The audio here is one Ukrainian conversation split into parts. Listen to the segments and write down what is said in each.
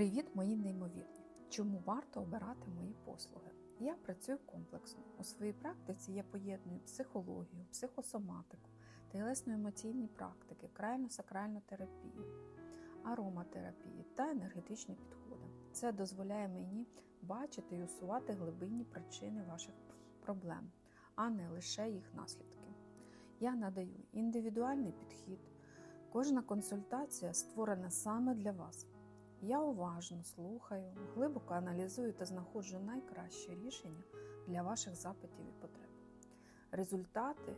Привіт, мої неймовірні! Чому варто обирати мої послуги? Я працюю комплексно. У своїй практиці я поєдную психологію, психосоматику, телесно-емоційні практики, крайно-сакральну терапію, ароматерапію та енергетичні підходи. Це дозволяє мені бачити і усувати глибинні причини ваших проблем, а не лише їх наслідки. Я надаю індивідуальний підхід. Кожна консультація створена саме для вас. Я уважно слухаю, глибоко аналізую та знаходжу найкраще рішення для ваших запитів і потреб. Результати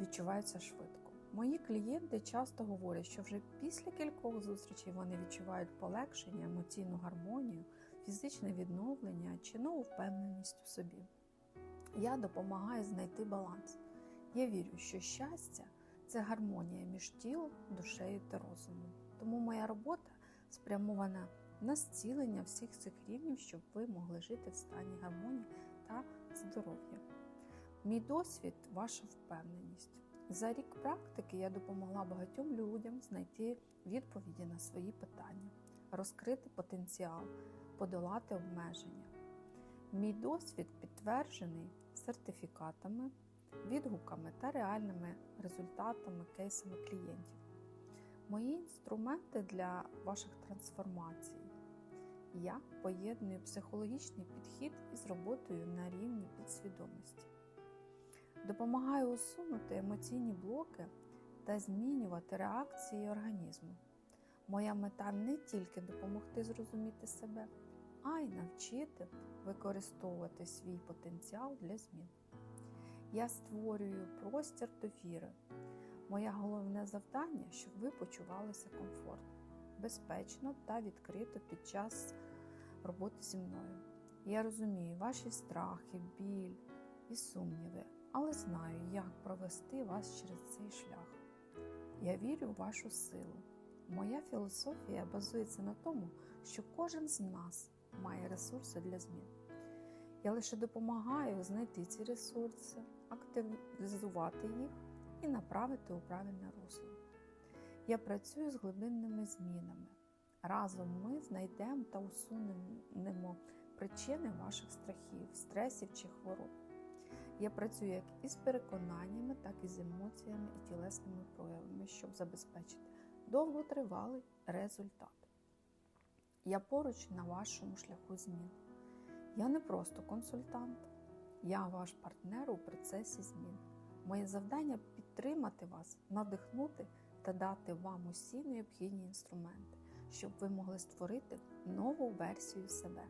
відчуваються швидко. Мої клієнти часто говорять, що вже після кількох зустрічей вони відчувають полегшення, емоційну гармонію, фізичне відновлення чи нову впевненість у собі. Я допомагаю знайти баланс. Я вірю, що щастя це гармонія між тілом, душею та розумом. Тому моя робота спрямована на зцілення всіх цих рівнів, щоб ви могли жити в стані гармонії та здоров'я. Мій досвід ваша впевненість. За рік практики я допомогла багатьом людям знайти відповіді на свої питання, розкрити потенціал, подолати обмеження. Мій досвід підтверджений сертифікатами, відгуками та реальними результатами, кейсами клієнтів. Мої інструменти для ваших трансформацій. Я поєдную психологічний підхід із роботою на рівні підсвідомості. Допомагаю усунути емоційні блоки та змінювати реакції організму. Моя мета не тільки допомогти зрозуміти себе, а й навчити використовувати свій потенціал для змін. Я створюю простір довіри. Моє головне завдання, щоб ви почувалися комфортно, безпечно та відкрито під час роботи зі мною. Я розумію ваші страхи, біль і сумніви, але знаю, як провести вас через цей шлях. Я вірю в вашу силу. Моя філософія базується на тому, що кожен з нас має ресурси для змін. Я лише допомагаю знайти ці ресурси, активізувати їх і направити у правильне русло. Я працюю з глибинними змінами. Разом ми знайдемо та усунемо причини ваших страхів, стресів чи хвороб. Я працюю як із переконаннями, так і з емоціями і тілесними проявами, щоб забезпечити довготривалий результат. Я поруч на вашому шляху змін. Я не просто консультант, я ваш партнер у процесі змін. Моє завдання підтримати вас, надихнути та дати вам усі необхідні інструменти, щоб ви могли створити нову версію себе.